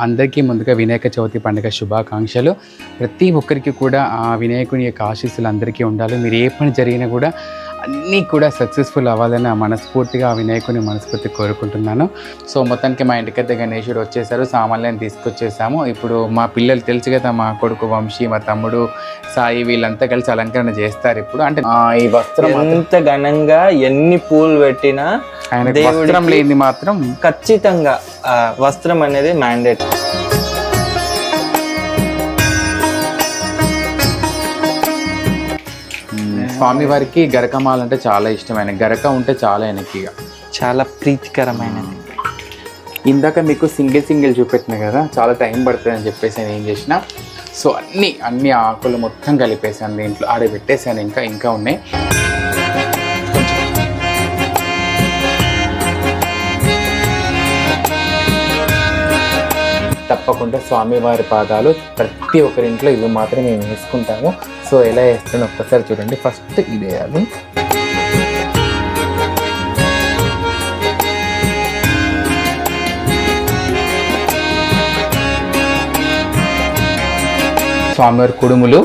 అందరికీ ముందుగా వినాయక చవితి పండుగ శుభాకాంక్షలు. ప్రతి ఒక్కరికి కూడా ఆ వినాయకుని యొక్క ఆశీస్సులు అందరికీ ఉండాలి. మీరు ఏ పని జరిగినా కూడా అన్నీ కూడా సక్సెస్ఫుల్ అవ్వాలని ఆ మనస్ఫూర్తిగా ఆ వినాయకుని మనస్ఫూర్తి కోరుకుంటున్నాను. సో మొత్తానికి మా ఇంటికైతే గణేశుడు వచ్చేసారు. సామాన్లను తీసుకొచ్చేసాము. ఇప్పుడు మా పిల్లలు తెలుసు కదా మా కొడుకు వంశీ మా తమ్ముడు సాయి వీళ్ళంతా కలిసి అలంకరణ చేస్తారు ఇప్పుడు. అంటే ఈ వస్త్రం ఎంత ఘనంగా ఎన్ని పూలు పెట్టినా ఆయన వస్త్రం లేని మాత్రం ఖచ్చితంగా వస్త్రం అనేది మ్యాండేట్ స్వామి వారికి గరకమాల అంటే చాలా ఇష్టమైన గరక ఉంటే చాలా ఆయనకి ఇక చాలా ప్రీతికరమైనది. ఇందాక మీకు సింగిల్ సింగిల్ చూపెట్టిన కదా చాలా టైం పడుతుంది అని చెప్పేసి నేను ఏం చేసిన సో అన్ని అన్ని ఆకులు మొత్తం కలిపేసాను దీంట్లో ఆడ పెట్టేశాను ఇంకా ఇంకా ఉన్నాయి. తప్పకుండా స్వామివారి పాదాలు ప్రతి ఒక్కరింట్లో ఇవి మాత్రం మేము వేసుకుంటాము. సో ఎలా వేస్తాను ఒక్కసారి చూడండి. ఫస్ట్ ఇది వేయాలి స్వామివారి కుడుములు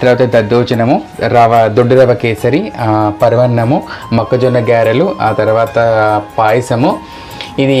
తర్వాత దద్దోజనము రవ దొడ్డు రవ కేసరి ఆ, పరవన్నము మొక్కజొన్న గారెలు ఆ తర్వాత పాయసము. ఇది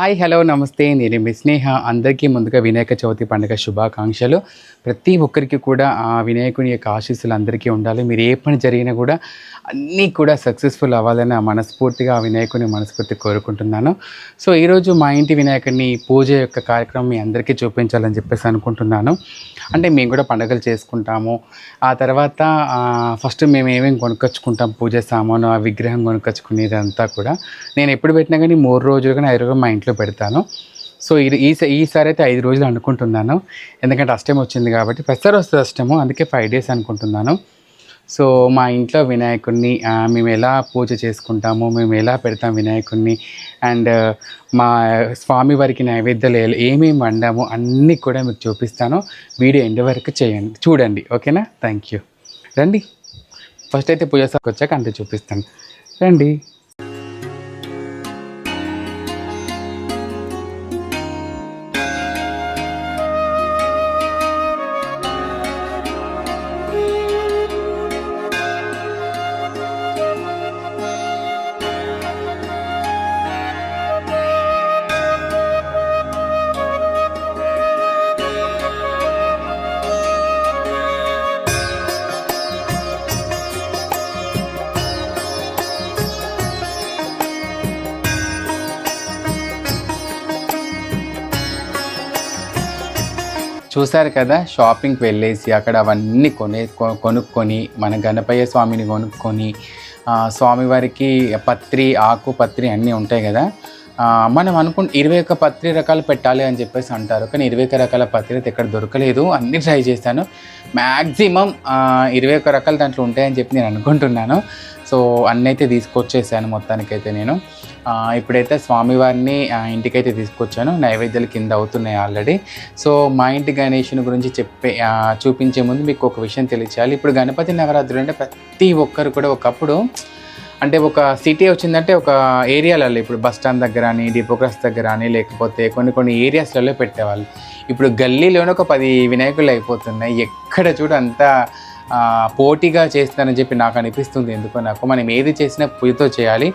హాయ్ హలో నమస్తే. నేను మీ స్నేహ. అందరికీ ముందుగా వినాయక చవితి పండుగ శుభాకాంక్షలు. ప్రతి ఒక్కరికి కూడా ఆ వినాయకుని యొక్క ఆశీస్సులు అందరికీ ఉండాలి. మీరు ఏ పని జరిగినా కూడా అన్నీ కూడా సక్సెస్ఫుల్ అవ్వాలని ఆ మనస్ఫూర్తిగా ఆ వినాయకుని మనస్ఫూర్తి కోరుకుంటున్నాను. సో ఈరోజు మా ఇంటి వినాయకుడిని పూజ యొక్క కార్యక్రమం మీ అందరికీ చూపించాలని చెప్పేసి అనుకుంటున్నాను. అంటే మేము కూడా పండుగలు చేసుకుంటాము. ఆ తర్వాత ఫస్ట్ మేము ఏమేమి కొనుక్కొచ్చుకుంటాం? పూజ సామాను ఆ విగ్రహం కొనుక్కొచ్చుకునేది అంతా కూడా. నేను ఎప్పుడు పెట్టినా కానీ మూడు రోజులు కానీ ఐదు రోజులు మా ఇంట్లో పెడతాను. సో ఇది ఈ ఈసారి అయితే ఐదు రోజులు అనుకుంటున్నాను. ఎందుకంటే అష్టం వచ్చింది కాబట్టి ప్రతిసారి వస్తుంది అష్టము అందుకే ఫైవ్ డేస్ అనుకుంటున్నాను. సో మా ఇంట్లో వినాయకుడిని మేము ఎలా పూజ చేసుకుంటాము మేము ఎలా పెడతాం వినాయకుడిని అండ్ మా స్వామి వారికి నైవేద్యాలు ఏమేమి వండాము అన్నీ కూడా మీకు చూపిస్తాను. వీడియో ఎండ్ వరకు చేయండి చూడండి. ఓకేనా? Thank you. రండి. ఫస్ట్ అయితే పూజ సార్కి వచ్చాక అంతే చూపిస్తాను. రండి. చూశారు కదా షాపింగ్కి వెళ్ళేసి అక్కడ అవన్నీ కొనే కొ- కొనుక్కొని మన గణపయ్య స్వామిని కొనుక్కొని స్వామివారికి పత్రి ఆకు పత్రి అన్నీ ఉంటాయి కదా. మనం అనుకుంటే ఇరవై ఒక్క పత్రి రకాలు పెట్టాలి అని చెప్పేసి అంటారు. కానీ ఇరవై ఒక్క రకాల పత్రి అయితే ఎక్కడ దొరకలేదు. అన్నీ ట్రై చేశాను. మ్యాక్సిమం ఇరవై ఒక్క రకాలు దాంట్లో ఉంటాయని చెప్పి నేను అనుకుంటున్నాను. సో అన్నీ అయితే తీసుకొచ్చేసాను మొత్తానికైతే నేను. ఇప్పుడైతే స్వామివారిని ఇంటికైతే తీసుకొచ్చాను. నైవేద్యాలు కింద అవుతున్నాయి ఆల్రెడీ. సో మా ఇంటి గణేషుని గురించి చెప్పే చూపించే ముందు మీకు ఒక విషయం తెలియచేయాలి ఇప్పుడు గణపతి నవరాత్రులు అంటే ప్రతి ఒక్కరు కూడా ఒకప్పుడు అంటే ఒక సిటీ వచ్చిందంటే ఒక ఏరియాలలో ఇప్పుడు బస్ స్టాండ్ దగ్గర అని డిపోక్రాస్ దగ్గర అని లేకపోతే కొన్ని కొన్ని ఏరియాస్లలో పెట్టేవాళ్ళు. ఇప్పుడు గల్లీలోనే ఒక పది వినాయకులు అయిపోతున్నాయి. ఎక్కడ చూడు అంతా పోటీగా చేస్తారని చెప్పి నాకు అనిపిస్తుంది. ఎందుకో నాకు మనం ఏది చేసినా పూజతో చేయాలి.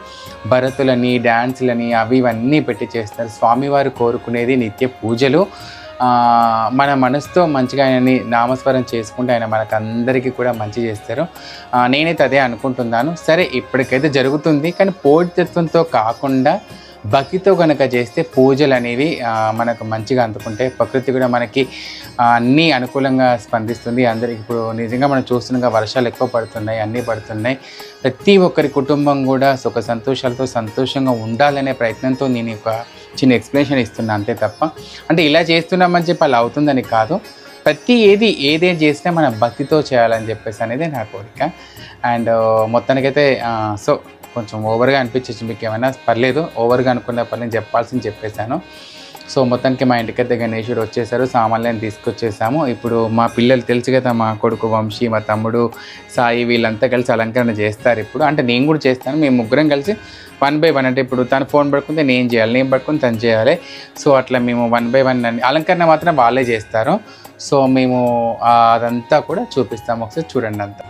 భరతులని డ్యాన్సులని అవి ఇవన్నీ పెట్టి చేస్తారు. స్వామివారు కోరుకునేది నిత్య పూజలు. మన మనసుతో మంచిగా ఆయనని నామస్మరణ చేసుకుంటే ఆయన మనకు అందరికీ కూడా మంచి చేస్తారు. నేనైతే అదే అనుకుంటున్నాను. సరే ఇప్పటికైతే జరుగుతుంది. కానీ పోటీతత్వంతో కాకుండా భక్తితో కనుక చేస్తే పూజలు అనేవి మనకు మంచిగా అందుకుంటే ప్రకృతి కూడా మనకి అన్నీ అనుకూలంగా స్పందిస్తుంది. అందరికి ఇప్పుడు నిజంగా మనం చూస్తుండగా వర్షాలు ఎక్కువ పడుతున్నాయి అన్నీ పడుతున్నాయి. ప్రతి ఒక్కరి కుటుంబం కూడా సుఖ సంతోషాలతో సంతోషంగా ఉండాలనే ప్రయత్నంతో నేను ఒక చిన్న ఎక్స్ప్లెనేషన్ ఇస్తున్నా అంతే తప్ప. అంటే ఇలా చేస్తున్నామని చెప్పి అలా అవుతుందని కాదు. ప్రతి ఏది ఏదేం చేసినా మనం భక్తితో చేయాలని చెప్పేసి అనేది నా కోరిక. అండ్ మొత్తానికైతే సో కొంచెం ఓవర్గా అనిపించచ్చు మీకు ఏమైనా పర్లేదు ఓవర్గా అనుకున్న పర్లేదు చెప్పాల్సింది చెప్పేశాను. సో మొత్తానికి మా ఇంటికి అయితే గణేశుడు వచ్చేసారు సామాన్లను తీసుకొచ్చేసాము. ఇప్పుడు మా పిల్లలు తెలుసు కదా మా కొడుకు వంశీ మా తమ్ముడు సాయి వీళ్ళంతా కలిసి అలంకరణ చేస్తారు ఇప్పుడు. అంటే నేను కూడా చేస్తాను మేము ముగ్గురం కలిసి వన్ బై వన్ అంటే ఇప్పుడు తను ఫోన్ పడుకుంటే నేను చేయాలి నేను పడుకుని తను చేయాలి. సో అట్లా మేము వన్ బై వన్ అలంకరణ మాత్రం వాళ్ళే చేస్తారు. సో మేము అదంతా కూడా చూపిస్తాము ఒకసారి చూడండి అంతా.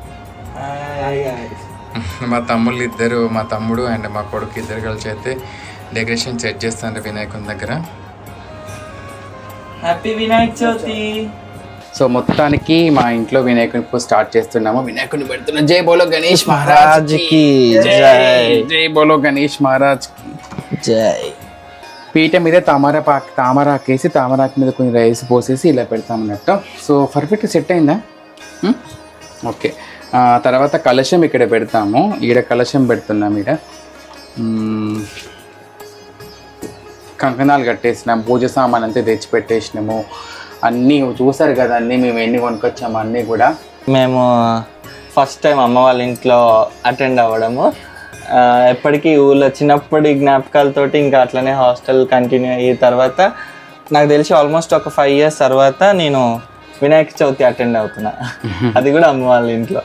మా తమ్ముళ్ళు ఇద్దరు మా తమ్ముడు అండ్ మా కొడుకు ఇద్దరు కలిసి అయితే డెకరేషన్ సెట్ చేస్తాను వినాయకుని దగ్గర. హ్యాపీ వినాయక చవితి సో మొత్తానికి మా ఇంట్లో వినాయకుని పూజ స్టార్ట్ చేస్తున్నాము. వినాయకుని పెడుతున్నాం. జై బోలో గణేష్ మహారాజ్కి జై. జై బోలో గణేష్ మహారాజ్కి జై. పీట మీద తామరాపాకు తామరాకు వేసి తామరాకు మీద కొన్ని రైస్ పోసేసి ఇలా పెడతాం అన్నట్టు సో పర్ఫెక్ట్ సెట్ అయిందా? హ్మ్? ఓకే. తర్వాత కలశం ఇక్కడ పెడతాము. ఈడ కలశం పెడుతున్నాం ఈడ. కంకణాలు కట్టేసినాం పూజ సామాన్ అంతా తెచ్చి పెట్టేసినాము అన్నీ చూసారు కదా అన్నీ మేము ఎన్ని కొనుక్కొచ్చాము అన్నీ కూడా. మేము ఫస్ట్ టైం అమ్మ వాళ్ళ ఇంట్లో అటెండ్ అవ్వడము. ఎప్పటికీ ఊళ్ళో చిన్నప్పటి జ్ఞాపకాలతోటి ఇంకా అట్లనే హాస్టల్ కంటిన్యూ అయిన తర్వాత నాకు తెలిసి ఆల్మోస్ట్ ఒక ఫైవ్ ఇయర్స్ తర్వాత నేను వినాయక చవితి అటెండ్ అవుతున్నా. అది కూడా అమ్మ వాళ్ళ ఇంట్లో.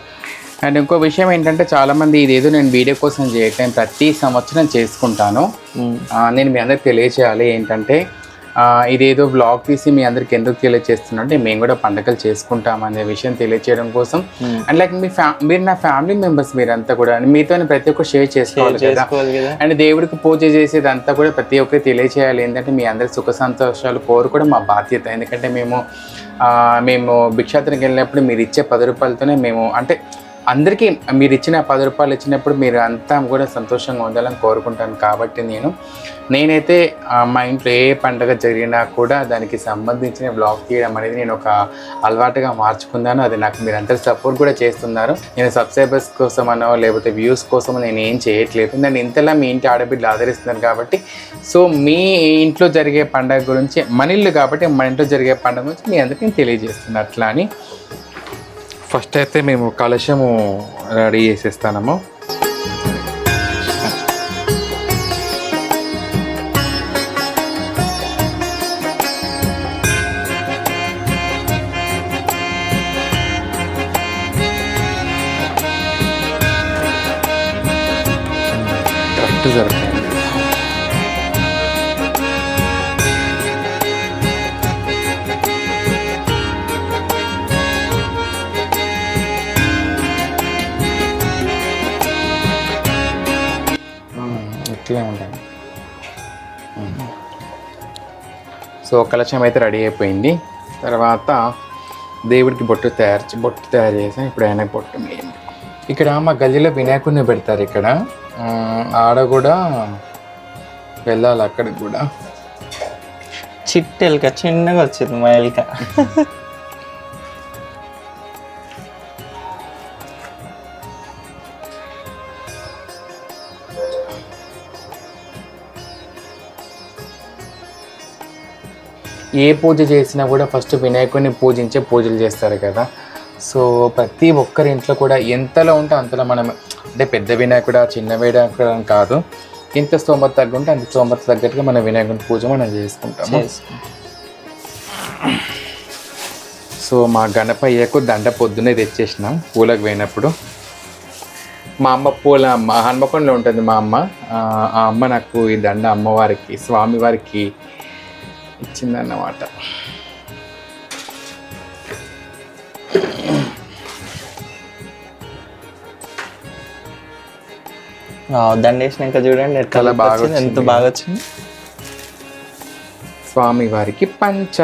అండ్ ఇంకో విషయం ఏంటంటే చాలామంది ఇదేదో నేను వీడియో కోసం చేయటం ప్రతి సంవత్సరం చేసుకుంటాను. నేను మీ అందరికి తెలియచేయాలి ఏంటంటే ఇదేదో బ్లాగ్ తీసి మీ అందరికి ఎందుకు తెలియచేస్తున్నా అంటే మేము కూడా పండగలు చేసుకుంటాం అనే విషయం తెలియచేయడం కోసం. అండ్ లైక్ మీ ఫ్యా మీరు నా ఫ్యామిలీ మెంబర్స్ మీరంతా కూడా మీతో ప్రతి ఒక్కరు షేర్ చేసుకోవాలి కదా. అండ్ దేవుడికి పూజ చేసేదంతా కూడా ప్రతి ఒక్కరికి తెలియచేయాలి ఏంటంటే మీ అందరి సుఖ సంతోషాలు కోరుకోవడం మా బాధ్యత. ఎందుకంటే మేము మేము భిక్షాటనకి వెళ్ళినప్పుడు మీరు ఇచ్చే పది రూపాయలతోనే మేము అంటే అందరికీ మీరు ఇచ్చిన పది రూపాయలు ఇచ్చినప్పుడు మీరు అంతా కూడా సంతోషంగా ఉండాలని కోరుకుంటాను కాబట్టి నేను నేనైతే మా ఇంట్లో ఏ పండగ జరిగినా కూడా దానికి సంబంధించిన బ్లాగ్ తీయడం అనేది నేను ఒక అలవాటుగా మార్చుకున్నాను. అది నాకు మీరు అందరు సపోర్ట్ కూడా చేస్తున్నారు. నేను సబ్స్క్రైబర్స్ కోసం అనో లేకపోతే వ్యూస్ కోసం నేను ఏం చేయట్లేదు. నేను ఇంతలా మీ ఇంటి ఆడబిడ్డలు ఆదరిస్తున్నారు కాబట్టి సో మీ ఇంట్లో జరిగే పండగ గురించి మన ఇల్లు కాబట్టి మన ఇంట్లో జరిగే పండగ గురించి మీ అందరికీ నేను తెలియజేస్తున్నాను అట్లా అని. ఫస్ట్ అయితే మేము కలశము రెడీ చేసేస్తాము కరెక్ట్ ఇట్లే సో కలశం అయితే రెడీ అయిపోయింది. తర్వాత దేవుడికి బొట్టు తయారు బొట్టు తయారు చేసాం. ఇప్పుడు ఆయన బొట్టు మెయిన్ ఇక్కడ మా గల్లీలో వినాయకుడిని పెడతారు ఇక్కడ. ఆడ కూడా వెళ్ళాలి అక్కడికి కూడా. చిట్టెలక చిన్నగా వచ్చింది మా ఎలక. ఏ పూజ చేసినా కూడా ఫస్ట్ వినాయకుడిని పూజించే పూజలు చేస్తారు కదా. సో ప్రతి ఒక్కరి ఇంట్లో కూడా ఎంతలో ఉంటే అంతలో మనం అంటే పెద్ద వినాయకుడా చిన్న వినాయకుడు అని కాదు. ఎంత స్తోమత తగ్గుంటే అంత స్తోమత తగ్గట్టుగా మన వినాయకుని పూజ మనం చేసుకుంటాము. సో మా గణపయ్యకు దండ పొద్దునే తెచ్చేసినాం పూలకు పోయినప్పుడు. మా అమ్మ పూల అమ్మ హన్మకొండలో ఉంటుంది మా అమ్మ. ఆ అమ్మ నాకు ఈ దండ అమ్మవారికి స్వామివారికి ఇచ్చిందన్నమాట. దండ వేసినాక చూడండి చాలా బాగా ఎంత బాగా వచ్చింది. స్వామి వారికి పంచ.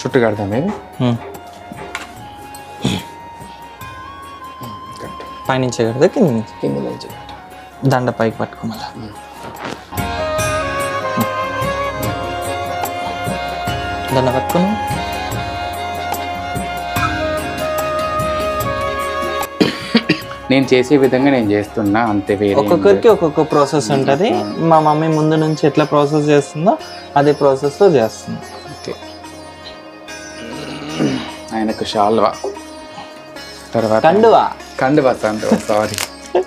చుట్టు కడదాం మేము పైనుంచి కడతా కింద నుంచి? కింద నుంచి దండ పైకి పట్టుకోమలా దండ పట్టుకుని నేను చేసే విధంగా నేను చేస్తున్నా అంతే వేరే ఒక్కొక్కరికి ఒక్కొక్క ప్రాసెస్ ఉంటుంది. మా మమ్మీ ముందు నుంచి ఎట్లా ప్రాసెస్ చేస్తుందో అదే ప్రాసెస్లో చేస్తుంది. ఓకే. ఆయనకు షాల్వా. తర్వాత కండువా? కండువా కండువా సారీ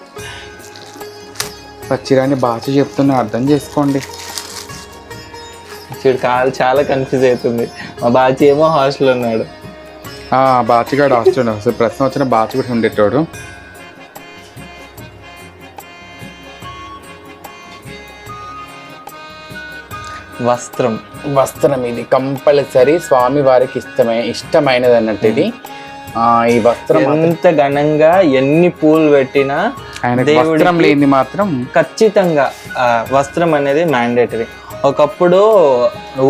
పచ్చిరాని భాష చెప్తున్నా అర్థం చేసుకోండి. చూడు కాలు చాలా కన్ఫ్యూజ్ అవుతుంది. మా బాచి ఏమో హాస్టల్ ఉన్నాడు. ఆ బాచిగాడు హాస్టల్ అసలు ప్రతి సంవత్సరం బాచి కూడా ఉండేటోడు. వస్త్రం. వస్త్రం ఇది కంపల్సరీ స్వామి వారికి ఇష్టమై ఇష్టమైనది అన్నట్టు ఇది. ఆ, ఈ వస్త్రం ఎంత ఘనంగా ఎన్ని పూలు పెట్టినా వస్త్రం లేని మాత్రం ఖచ్చితంగా ఆ, వస్త్రం అనేది మ్యాండేటరీ ఒకప్పుడు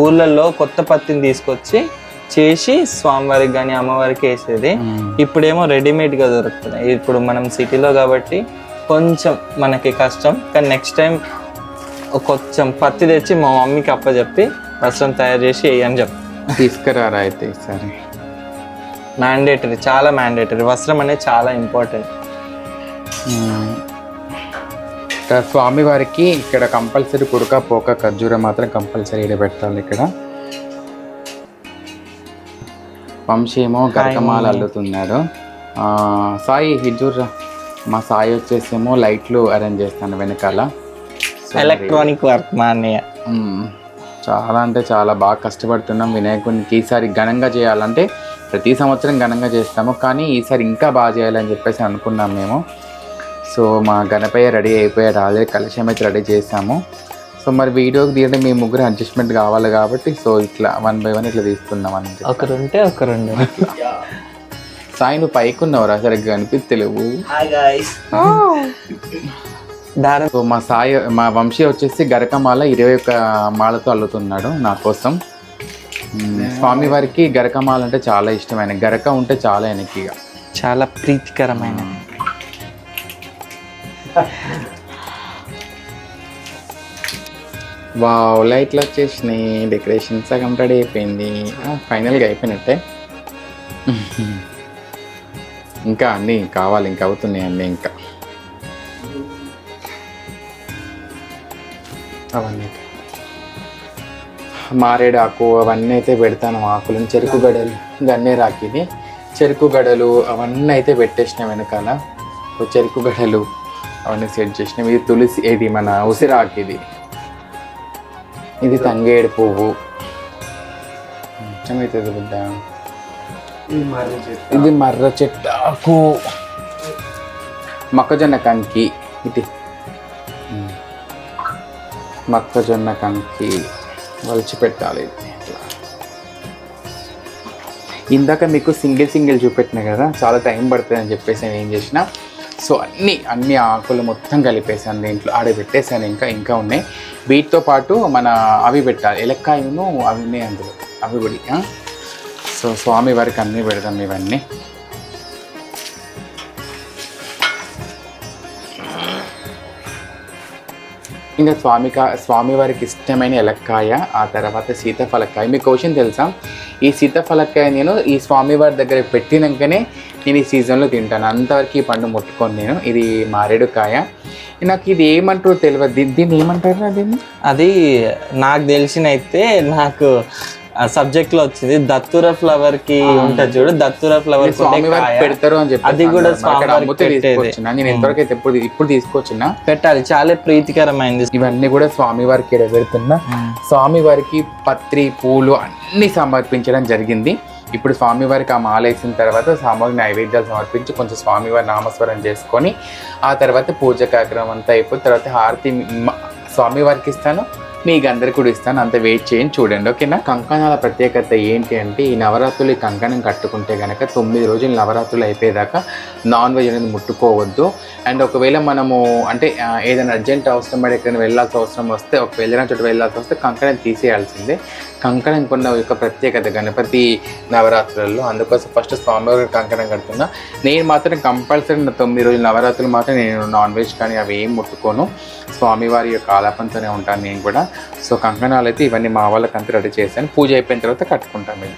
ఊర్లలో కొత్త పత్తిని తీసుకొచ్చి చేసి స్వామివారికి కానీ అమ్మవారికి వేసేది. ఇప్పుడేమో రెడీమేడ్గా దొరుకుతున్నాయి. ఇప్పుడు మనం సిటీలో కాబట్టి కొంచెం మనకి కష్టం. కానీ నెక్స్ట్ టైం కొంచెం పత్తి తెచ్చి మా మమ్మీకి అప్పచెప్పి వస్త్రం తయారు చేసి వేయని చెప్పి. తీసుకురారా అయితే సరే మ్యాండేటరీ చాలా మ్యాండేటరీ వస్త్రం అనేది చాలా ఇంపార్టెంట్ ఇక్కడ స్వామి వారికి ఇక్కడ కంపల్సరీ కుడక పోక ఖర్జూర మాత్రం కంపల్సరీ ఇక్కడ పెట్టాలి ఇక్కడ. వంశీ ఏమో గరకమాల అల్లుతున్నాడు. సాయి హిజూర్రా మా సాయి వచ్చేసేమో లైట్లు అరేంజ్ చేస్తాను వెనకాల. ఎలక్ట్రానిక్ వర్క్ మా అన్నయ్య మ్మ్, చాలా అంటే చాలా బాగా కష్టపడుతున్నాం. వినాయకునికి ఈసారి ఘనంగా చేయాలంటే ప్రతి సంవత్సరం ఘనంగా చేస్తాము. కానీ ఈసారి ఇంకా బాగా చేయాలని చెప్పేసి అనుకున్నాం మేము. సో మా గణపయ్య రెడీ అయిపోయాడు. ఆల్రెడీ కలశం అయితే రెడీ చేసాము సో మరి వీడియోకి తీయడం మీ ముగ్గురు అడ్జస్ట్మెంట్ కావాలి కాబట్టి. సో ఇట్లా వన్ బై వన్ ఇట్లా తీస్తున్నాం అని ఒకరు ఉంటే ఒకరు ఉండు సాయి నువ్వు పైకి ఉన్నావురా సరిగ్గా కనిపిస్తలేవు దారం. సో మా సాయి మా వంశీ వచ్చేసి గరకమాల ఇరవై ఒక్క మాలతో అల్లుతున్నాడు నా కోసం. స్వామివారికి గరకమాల అంటే చాలా ఇష్టమైన గరక ఉంటే చాలా ఆయనకి ఇక. చాలా ప్రీతికరమైన. వావ్ లైట్లు వచ్చేసినాయి. డెకరేషన్ సగం రెడీ అయిపోయింది. ఫైనల్గా అయిపోయినట్టే. ఇంకా అన్నీ కావాలి ఇంకా అవుతున్నాయి అన్నీ ఇంకా. అవన్నీ. మారేడాకు అవన్నీ అయితే పెడతాను. ఆకులను చెరుకు గడలు గన్నే ఇది చెరుకు గడలు అవన్నీ అయితే పెట్టేసిన వెనకాల. చెరుకు గడలు. అవన్నీ సెట్ చేసినాం. ఇది తులసి ఇది మన ఉసిరాకు ఇది. ఇది తంగేడు పువ్వు. ఇష్టమవుతుంది బిడ్డ ఇది మర్ర చెట్టాకు. మొక్కజొన్న కంకి. ఇది. మొక్కజొన్న కంకి. వలిచి పెట్టాలి ఇట్లా ఇందాక మీకు సింగిల్ సింగిల్ చూపెట్టిన కదా చాలా టైం పడుతుంది అని చెప్పేసి నేను ఏం చేసిన సో అన్ని అన్ని ఆకులు మొత్తం కలిపేసాను దీంట్లో ఆడ పెట్టేశాను ఇంకా ఇంకా ఉన్నాయి. వీటితో పాటు మన అవి పెట్టాలి. ఎలక్కాయను అవి ఉన్నాయి అందులో. అవి కూడా సో స్వామి వారికి అన్నీ పెడదాం ఇవన్నీ. ఇంకా స్వామిక స్వామివారికి ఇష్టమైన ఎలక్కాయ ఆ తర్వాత సీతాఫలకాయ మీకు క్వశ్చన్ తెలుసా? ఈ సీతాఫలకాయ నేను ఈ స్వామివారి దగ్గర పెట్టినాకనే నేను ఈ సీజన్లో తింటాను. అంతవరకు ఈ పండు ముట్టుకొని నేను. ఇది మారేడుకాయ. నాకు ఇది ఏమంటారో తెలియదు దీన్ని ఏమంటారు దీన్ని అది నాకు తెలిసినైతే నాకు సబ్జెక్ట్లో వచ్చింది దత్తుర ఫ్లవర్కి ఉంటుంది చూడు దత్తుర ఫ్లవర్ పెడతారు అని చెప్పి అది కూడా. తీసుకొచ్చిన. నేను ఎంతవరకు అయితే ఇప్పుడు ఇప్పుడు తీసుకొచ్చిన. పెట్టాలి. చాలా ప్రీతికరమైనది ఇవన్నీ కూడా స్వామి వారికి పెడుతున్నా. స్వామి వారికి పత్రి పూలు అన్ని సమర్పించడం జరిగింది. ఇప్పుడు స్వామివారికి ఆ మాల వేసిన తర్వాత సామాగ్రి నైవేద్యాలు సమర్పించి కొంచెం స్వామివారి నామస్వరం చేసుకొని ఆ తర్వాత పూజ కార్యక్రమం అంతా అయిపోయిన తర్వాత హారతి స్వామివారికి ఇస్తాను. మీకు అందరికి కూడా ఇస్తాను. అంత వెయిట్ చేయండి చూడండి ఓకేనా కంకణాల ప్రత్యేకత ఏంటి అంటే ఈ నవరాత్రులు ఈ కంకణం కట్టుకుంటే కనుక తొమ్మిది రోజులు నవరాత్రులు అయిపోయేదాకా నాన్ వెజ్ అనేది ముట్టుకోవద్దు. అండ్ ఒకవేళ మనము అంటే ఏదైనా అర్జెంట్ అవసరం పడి ఎక్కడికి వెళ్ళాల్సిన అవసరం వస్తే ఒక వెళ్ళిన చోట వెళ్ళాల్సి వస్తే కంకణం తీసేయాల్సిందే. కంకణం కొన్న యొక్క ప్రత్యేకత గణపతి నవరాత్రులలో అందుకోసం ఫస్ట్ స్వామివారి కంకణం కడుతున్నా. నేను మాత్రం కంపల్సరీ నా తొమ్మిది రోజులు నవరాత్రులు మాత్రం నేను నాన్ వెజ్ కానీ అవి ఏం ముట్టుకోను. స్వామివారి యొక్క ఆలాపంతోనే ఉంటాను నేను కూడా. సో కంకణాలు అయితే ఇవన్నీ మా వాళ్ళకంతా రెడీ చేశాను. పూజ అయిపోయిన తర్వాత కట్టుకుంటాం ఇది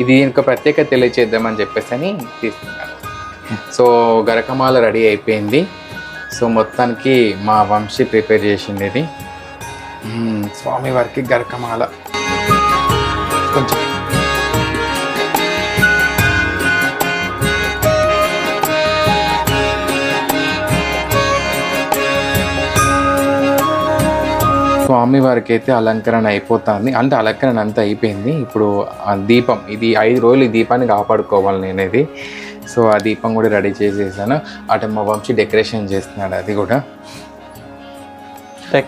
ఇది దీనికి ప్రత్యేకత తెలియచేద్దామని చెప్పేసి అని తీసుకున్నాను. సో గరకమాల రెడీ అయిపోయింది. సో మొత్తానికి మా వంశీ ప్రిపేర్ చేసింది ఇది. స్వామివారికి గరకమాల. కొంచెం స్వామి వారికి అయితే అలంకరణ అయిపోతుంది. అంటే అలంకరణ అంతా అయిపోయింది. ఇప్పుడు ఆ దీపం ఇది ఐదు రోజులు ఈ దీపాన్ని కాపాడుకోవాలి నేను ఇది సో ఆ దీపం కూడా రెడీ చేసేసాను. అటు మా వంశీ డెకరేషన్ చేస్తున్నాడు అది కూడా.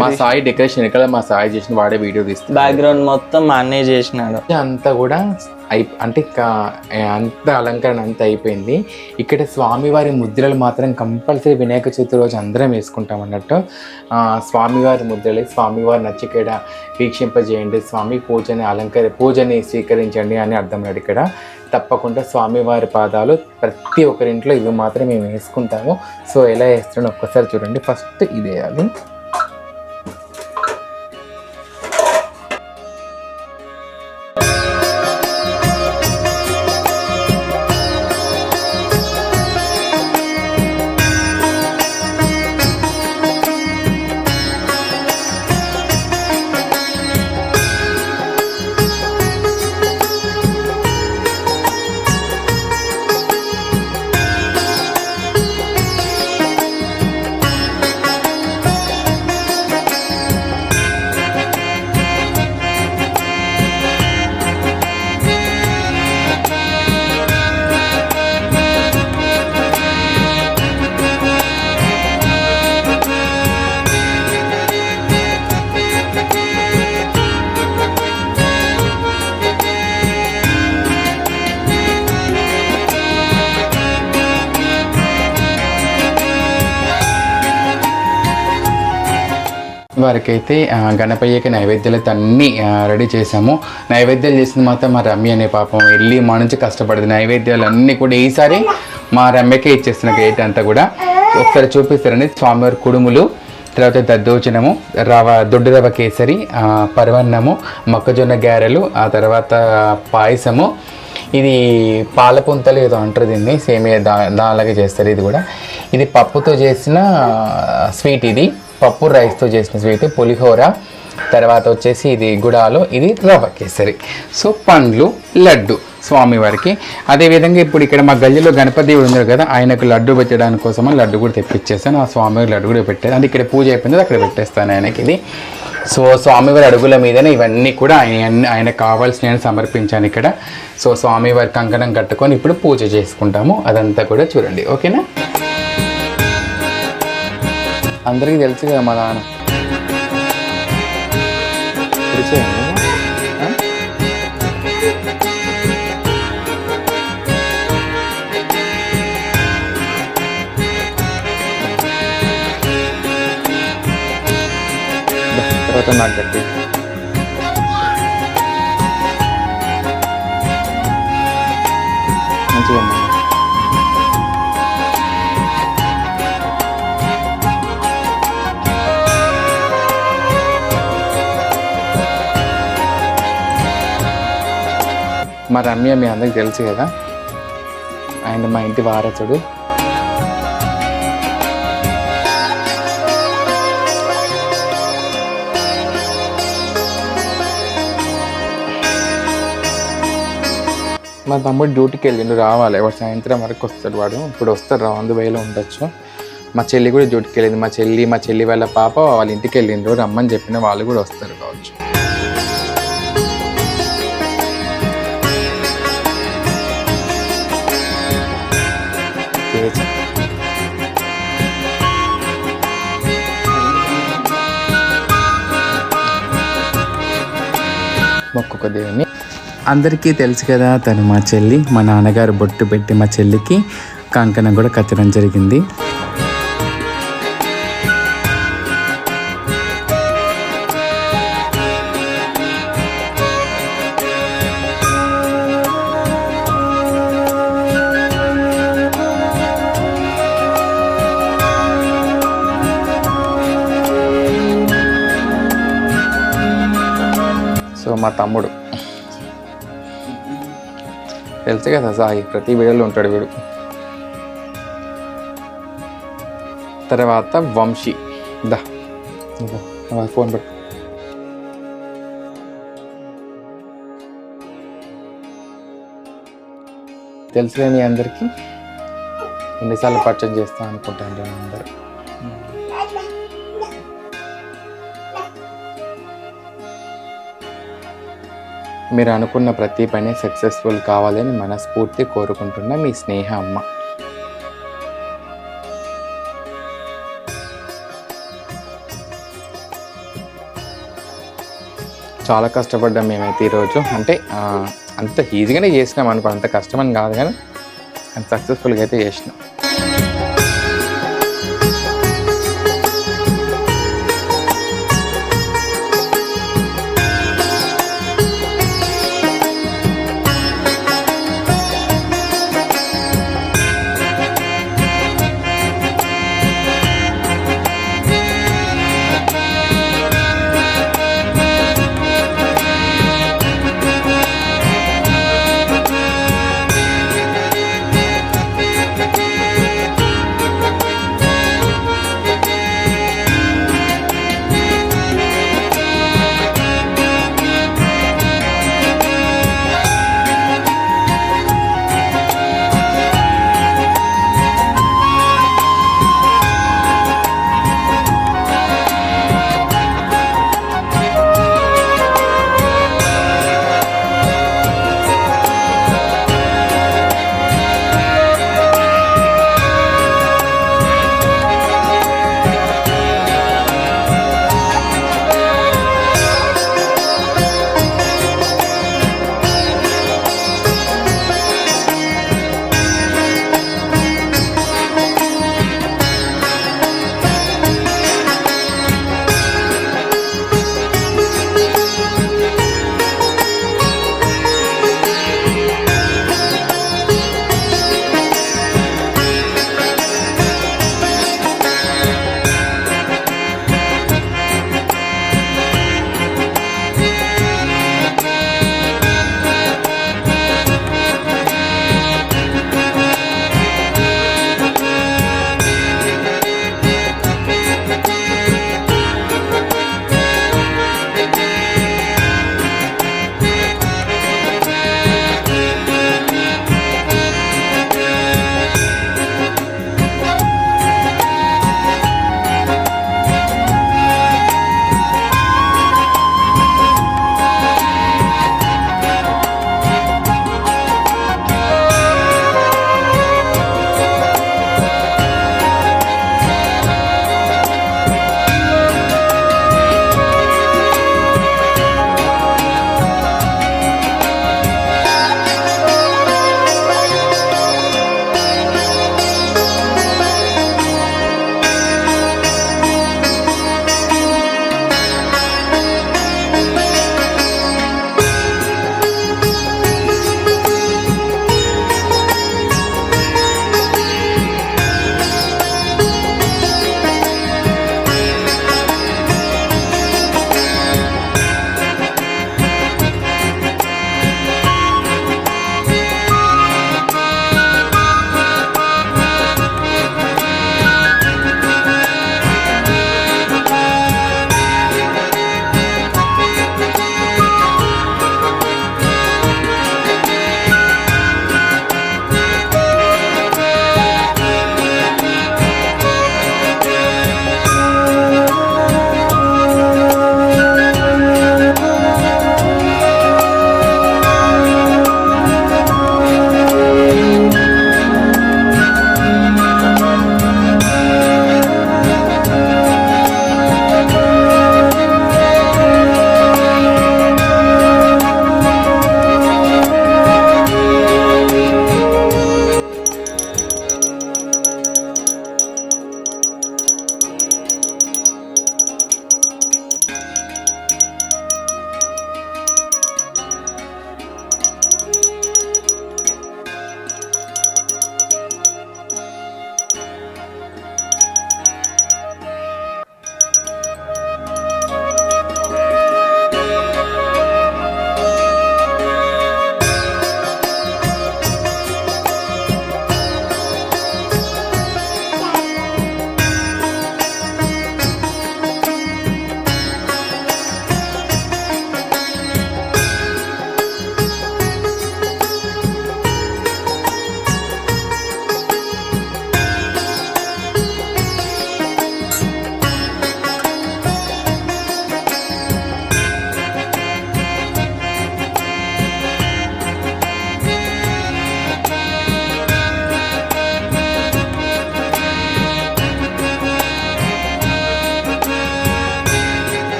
మా సాయి డెకరేషన్ ఇక్కడ మా సాయి చేసిన వాడే వీడియో తీస్తున్నాడు బ్యాక్గ్రౌండ్ మొత్తం మా అన్నయ్య చేసినాడు. అంతా కూడా అయి అంటే ఇంకా అంత అలంకరణ అంతా అయిపోయింది. ఇక్కడ స్వామివారి ముద్రలు మాత్రం కంపల్సరీ వినాయక చవితి రోజు అందరం వేసుకుంటాం అన్నట్టు. స్వామివారి ముద్రలు స్వామివారి నచ్చికేడ వీక్షింపజేయండి స్వామి పూజని అలంకరి పూజని స్వీకరించండి అని అర్థం లేదు ఇక్కడ. తప్పకుండా స్వామివారి పాదాలు ప్రతి ఒక్కరింట్లో ఇవి మాత్రం మేము వేసుకుంటాము. సో ఎలా వేస్తున్నాడో ఒక్కసారి చూడండి. ఫస్ట్ ఇది వేయాలి వారికైతే అయితే గణపయ్యకి నైవేద్యాలు అయితే అన్నీ రెడీ చేశాము. నైవేద్యాలు చేసింది మాత్రం మా రమ్య అనే పాపం. వెళ్ళి మా నుంచి కష్టపడింది. నైవేద్యాలు అన్నీ కూడా ఈసారి మా రమ్యకే ఇచ్చేస్తున్న గేట్ అంతా కూడా. ఒకసారి చూపిస్తారండి స్వామివారి కుడుములు తర్వాత దద్దోచనము రవ దొడ్డు రవ కేసరి ఆ, పరవన్నము మొక్కజొన్న గారెలు ఆ తర్వాత పాయసము. ఇది పాల పుంతలు ఏదో అంటారు దీన్ని సేమియా దా దానిలాగే చేస్తారు ఇది కూడా. ఇది పప్పుతో చేసిన స్వీట్ ఇది. పప్పు రైస్తో చేసిన స్వీట్ పులిహోర తర్వాత వచ్చేసి ఇది గుడాలు ఇది రవ్వ కేసరి. సో పండ్లు లడ్డు స్వామివారికి. అదేవిధంగా ఇప్పుడు ఇక్కడ మా గల్లీలో గణపతి దేవుడు ఉన్నారు కదా ఆయనకు లడ్డు పెట్టడానికి కోసం లడ్డు కూడా తెప్పించేసాను ఆ స్వామివారి లడ్డు కూడా పెట్టాను అది ఇక్కడ పూజ అయిపోయింది అక్కడ పెట్టేస్తాను ఆయనకి ఇది. సో స్వామివారి అడుగుల మీదనే ఇవన్నీ కూడా ఆయన ఆయనకు కావాల్సినవి సమర్పించాను ఇక్కడ. సో స్వామివారి కంకణం కట్టుకొని ఇప్పుడు పూజ చేసుకుంటాము. అదంతా కూడా చూడండి. ఓకేనా? అందరికీ తెలుసు కదా మా నాన్న. తర్వాత నాకు గట్టి మంచిగా మా రమ్య మీ అందరికి తెలుసు కదా? అండ్ మా ఇంటి వారసుడు. మా తమ్ముడు డ్యూటీకి వెళ్ళిండు రావాలి. వాడు సాయంత్రం వరకు వస్తాడు వాడు. ఇప్పుడు వస్తాడు రాందు వేలో ఉండొచ్చు. మా చెల్లి కూడా డ్యూటీకి వెళ్ళింది. మా చెల్లి మా చెల్లి వాళ్ళ పాప వాళ్ళ ఇంటికి వెళ్ళిండ్రు. రమ్మని చెప్పిన వాళ్ళు కూడా వస్తారు కావచ్చు. మొక్కుకో దేవుని. అందరికీ తెలుసు కదా తను మా చెల్లి మా నాన్నగారు బొట్టు పెట్టి మా చెల్లికి కంకణం కూడా కట్టడం జరిగింది. తమ్ముడు. తెలుసు కదా సాయి ప్రతి వీడియోలో ఉంటాడు వీడు. తర్వాత వంశీ. దా ఫోన్ పెట్టు. తెలుసులే మీ అందరికీ. ఎన్నిసార్లు పర్చేజ్ చేస్తాం అనుకుంటాను అందరూ. మీరు అనుకున్న ప్రతి పని సక్సెస్ఫుల్ కావాలని మనస్ఫూర్తి కోరుకుంటున్న మీ స్నేహ అమ్మ చాలా కష్టపడ్డాం మేమైతే ఈరోజు. అంటే అంత ఈజీగానే చేసినాం అనుకో అంత కష్టమని కాదు కానీ అంత సక్సెస్ఫుల్గా అయితే చేసినాం.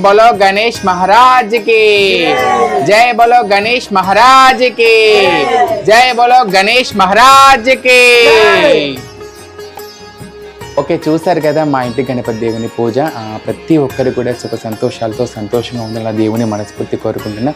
బోలో గణేష్ మహారాజ్కి జై బోలో గణేష్ మహారాజ్కి జై బోలో గణేష్ మహారాజ్కి ఓకే చూసారు కదా మా ఇంటి గణపతి దేవుని పూజ. ఆ, ప్రతి ఒక్కరు కూడా సుఖ సంతోషాలతో సంతోషంగా ఉండాలని దేవుని మనస్ఫూర్తి కోరుకుంటున్నా.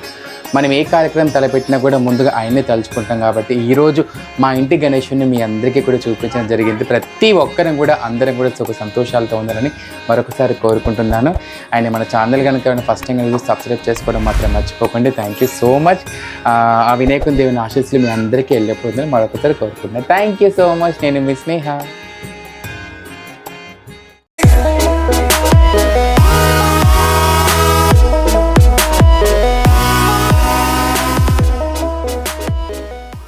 మనం ఏ కార్యక్రమం తలపెట్టినా కూడా ముందుగా ఆయన్నే తలుచుకుంటాం కాబట్టి ఈరోజు మా ఇంటి గణేషుని మీ అందరికీ కూడా చూపించడం జరిగింది. ప్రతి ఒక్కరం కూడా అందరం కూడా సుఖ సంతోషాలతో ఉందని మరొకసారి కోరుకుంటున్నాను. ఆయన మన ఛానల్ కనుక ఫస్ట్ టైం కనుక సబ్స్క్రైబ్ చేసుకోవడం మాత్రం మర్చిపోకండి. థ్యాంక్ యూ సో మచ్ ఆ వినాయకుని దేవుని ఆశీస్సులు మీ అందరికీ వెళ్ళిపోతుందని మరొకసారి కోరుకుంటున్నాను. థ్యాంక్ యూ సో మచ్ నేను మీ స్నేహ.